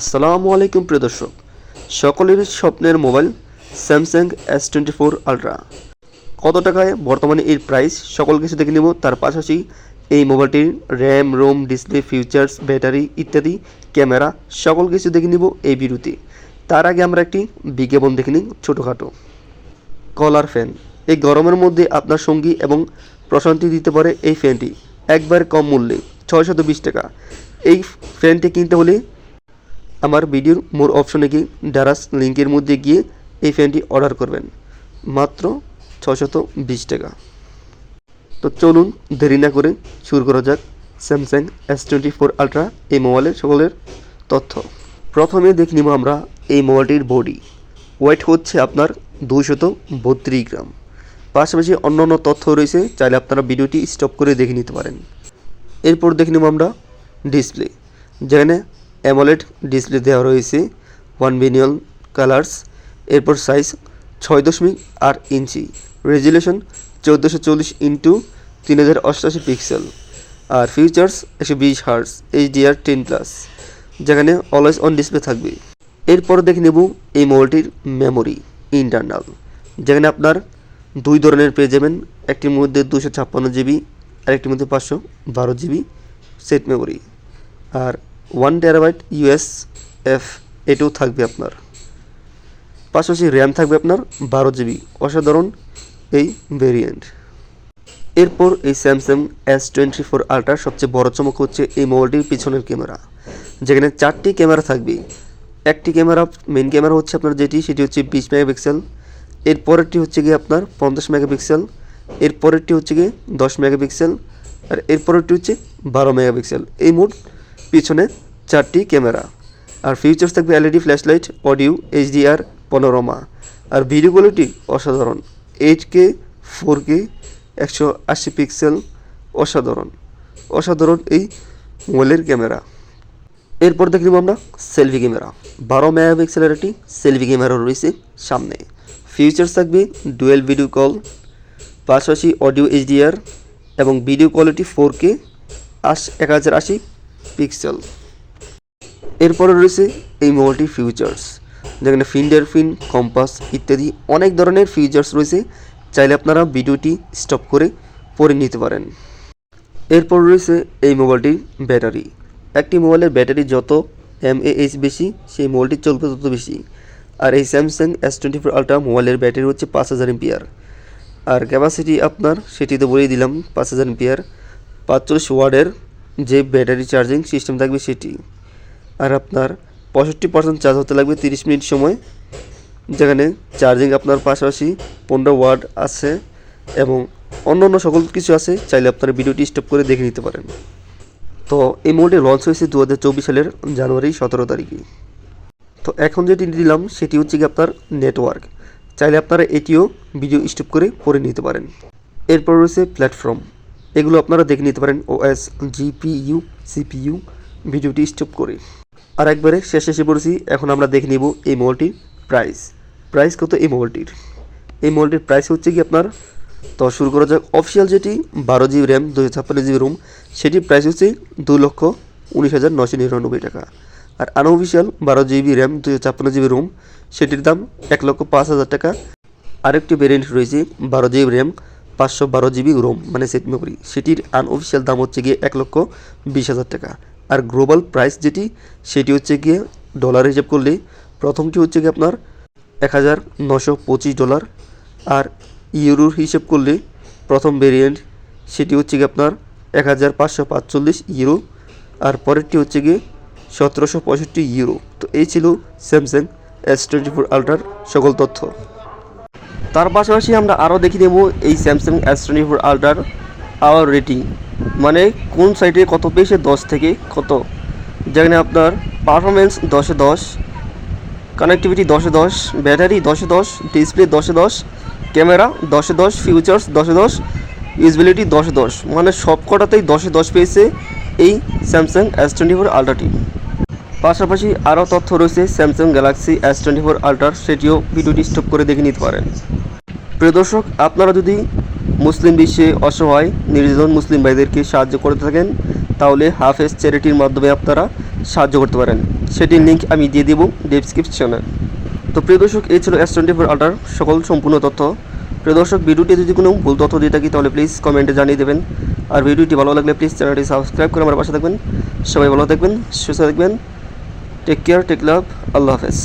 আসসালামু আলাইকুম প্রিয় দর্শক। সকলের স্বপ্নের mobile Samsung S twenty four ultra কত টাকায় বর্তমানে এর প্রাইস সকল কিছু দেখে নেব। তার পাশাপাশি এই মোবাইলটির RAM ROM display features battery ইত্যাদি ক্যামেরা সকল কিছু দেখে নিব এই ভিডিওতে। তার আগে আমরা একটি বিজ্ঞাপন দেখে নিই ছোটোখাটো। কলার ফ্যান। এই গরমের মধ্যে আপনার সঙ্গী এবং প্রশান্তি দিতে পারে এই ফ্যানটি। একবার কম মূল্যে, ছয়শত বিশ টাকা। এই ফ্যানটি কিনতে হলে আমার ভিডিওর মোর অপশনে গিয়ে ডারাস লিঙ্কের মধ্যে গিয়ে এই ফ্যানটি অর্ডার করবেন। মাত্র ছশত বিশ টাকা। তো চলুন দেরি না করে শুরু করা যাক Samsung S twenty four ultra এই মোবাইলের সকলের তথ্য। প্রথমে দেখে নিব আমরা এই মোবাইলটির বডি ওয়েট হচ্ছে আপনার দুশত বত্রিশ গ্রাম। পাশাপাশি অন্য অন্য তথ্য রয়েছে, চাইলে আপনারা ভিডিওটি স্টপ করে দেখে নিতে পারেন। এরপর দেখে নেব আমরা ডিসপ্লে যেখানে অ্যামোলেড ডিসপ্লে দেওয়া রয়েছে ওয়ান বিনিয়ন কালার্স এরপর সাইজ ছয় দশমিক আট ইঞ্চি রেজুলেশন চৌদ্দোশো চল্লিশ ইন্টু তিন হাজার অষ্টাশি পিক্সেল আর ফিউচার্স একশো বিশ হার্স এইচডিআর টেন প্লাস যেখানে অলওয়েজ অন ডিসপ্লে থাকবে। এরপর দেখে নেব এই মোবাইলটির মেমোরি ইন্টারনাল যেখানে আপনার দুই ধরনের পেয়ে যাবেন, একটির মধ্যে দুশো ছাপ্পান্ন জিবি আর একটির মধ্যে পাঁচশো বারো জিবি সেট মেমোরি আর one terabyte U S, F থাকবে আপনার। পাশাপাশি র্যাম থাকবে আপনার বারো জিবি, অসাধারণ এই ভেরিয়েন্ট এরপর এই স্যামসাং এস টোয়েন্টি ফোর আলট্রার সবচেয়ে বড় চমক হচ্ছে এই মোবাইলটির পিছনের ক্যামেরা যেখানে চারটি ক্যামেরা থাকবে। একটি ক্যামেরা মেন ক্যামেরা হচ্ছে আপনার যেটি, সেটি হচ্ছে বিশ মেগাপিক্সেল। এর পরেরটি হচ্ছে গিয়ে আপনার পঞ্চাশ মেগাপিক্সেল। এর পরেরটি হচ্ছে গিয়ে দশ মেগাপিক্সেল। আর এর পরেরটি হচ্ছে বারো মেগাপিক্সেল। এই মোট পিছনে চারটি ক্যামেরা। আর ফিউচার্স থাকবে LED flashlight audio HDR panorama আর ভিডিও কোয়ালিটি অসাধারণ। এইচ কে ফোর কে একশো আশি পিক্সেল অসাধারণ। অসাধারণ এই মোবাইলের ক্যামেরা। এরপর দেখব আমরা সেলফি ক্যামেরা। বারো মেগাপিক্সেলের একটি সেলফি ক্যামেরা রয়েছে সামনে। ফিউচার্স থাকবে ডুয়েল ভিডিও কল পাশাপাশি অডিও এইচডিআর এবং ভিডিও কোয়ালিটি ফোর কে আশ এক হাজার আশি পিক্সেল এরপরে রয়েছে এই মোবাইলটির ফিউচার্স যেখানে ফিন কম্পাস ইত্যাদি অনেক ধরনের ফিচার্স রয়েছে। চাইলে আপনারা ভিডিওটি স্টপ করে পড়ে নিতে পারেন। এরপর রয়েছে এই মোবাইলটির ব্যাটারি একটি মোবাইলের ব্যাটারি যত এম এইচ বেশি, সেই মোবাইলটি চলবে তত বেশি। আর এই Samsung S twenty four ultra মোবাইলের ব্যাটারি হচ্ছে পাঁচ হাজার এমপিআর আর ক্যাপাসিটি আপনার সেটি তো বলেই দিলাম, পাঁচ হাজার এমপিআর পাঁচচল্লিশ ওয়ার্ডের যে ব্যাটারি চার্জিং সিস্টেম থাকবে সেটি। আর আপনার পঁয়ষট্টি পার্সেন্ট চার্জ হতে লাগবে তিরিশ মিনিট সময়, যেখানে চার্জিং আপনার পাশাপাশি পনেরো ওয়ার্ড আছে এবং অন্য অন্য সকল কিছু আছে, চাইলে আপনারা ভিডিওটি স্টপ করে দেখে নিতে পারেন। তো এই মোবাইলটি লঞ্চ হয়েছে দু হাজার চব্বিশ সালের জানুয়ারি সতেরো তারিখে। তো এখন যেটি দিলাম, সেটি হচ্ছে কি আপনার নেটওয়ার্ক চাইলে আপনারা এটিও ভিডিও স্টপ করে পড়ে নিতে পারেন। এরপর রয়েছে প্ল্যাটফর্ম এগুলো আপনারা দেখে নিতে পারেন ওএস জিপিইউ সিপিইউ ভিডিওটি স্টপ করে। আর একবারে শেষে এসে পড়েছি, এখন আমরা দেখে নিব এই মোবাইলটির প্রাইস প্রাইস কত এই মোবাইলটির এই মোবাইলটির প্রাইস হচ্ছে কি আপনার? তো শুরু করা যাক। অফিসিয়াল যেটি, বারো জিবি র্যাম দুশো ছাপ্পান্ন জিবি রুম সেটির প্রাইস হচ্ছে দু লক্ষ উনিশ হাজার নশো নিরানব্বই টাকা। আর আনঅফিসিয়াল বারো জিবি র্যাম দুশো ছাপ্পান্ন জিবি রুম সেটির দাম এক লক্ষ পাঁচ হাজার টাকা। আরেকটি ভেরিয়েন্ট রয়েছে, বারো জিবি র্যাম পাঁচশো বারো জিবি রোম মানে সেট মেমোরি। সেটির আনঅফিসিয়াল দাম হচ্ছে গিয়ে এক লক্ষ বিশ হাজার টাকা। আর গ্লোবাল প্রাইস যেটি, সেটি হচ্ছে গিয়ে ডলার হিসেব করলে প্রথমটি হচ্ছে গিয়ে আপনার এক হাজার নশো পঁচিশ ডলার। আর ইউরোর হিসেব করলে প্রথম ভেরিয়েন্ট সেটি হচ্ছে গিয়ে আপনার এক হাজার পাঁচশো পাঁচচল্লিশ ইউরো। আর পরেরটি হচ্ছে গিয়ে সতেরোশো পঁয়ষট্টি ইউরো। তো এই ছিল স্যামসাং এস টোয়েন্টি ফোর আলট্রার সকল তথ্য। তার পাশাপাশি আমরা আরও দেখে নেব এই স্যামসাং এস টোয়েন্টি ফোর আলট্রার আওয়ার রেটিং মানে কোন সাইডে কত পেয়েছে? দশ থেকে কত? যেখানে আপনার পারফরমেন্স দশে দশ কানেক্টিভিটি দশে দশ ব্যাটারি দশে দশ ডিসপ্লে দশে দশ ক্যামেরা দশে দশ ফিউচার্স দশে দশ ইউজবিলিটি দশে দশ। মানে সব কটাতেই দশে দশ পেয়েছে এই স্যামসাং এস টোয়েন্টি ফোর আলট্রাটি পাশাপাশি আরও তথ্য রয়েছে Samsung Galaxy S twenty four আলট্রার সেটিও ভিডিওটি স্টপ করে দেখে নিতে পারেন। প্রিয় দর্শক, আপনারা যদি মুসলিম বিশ্বে অসহায়, নির্যাতন মুসলিম ভাইদেরকে সাহায্য করতে থাকেন, তাহলে হাফেজ চ্যারিটির মাধ্যমে আপনারা সাহায্য করতে পারেন। সেটির লিঙ্ক আমি দিয়ে দেবো ডেসক্রিপশনে তো প্রিয় দর্শক, এই ছিল এস টোয়েন্টি ফোর আল্ট্রার সকল সম্পূর্ণ তথ্য। প্রিয় দর্শক ভিডিওটি যদি কোনো ভুল তথ্য দিয়ে থাকি, তাহলে প্লিজ কমেন্টে জানিয়ে দেবেন। আর ভিডিওটি ভালো লাগলে প্লিজ চ্যানেলটি সাবস্ক্রাইব করে আমার পাশে থাকবেন। সবাই ভালো থাকবেন, সুস্থ থাকবেন। টেক কেয়ার টেক লাভ আল্লাহ হাফেজ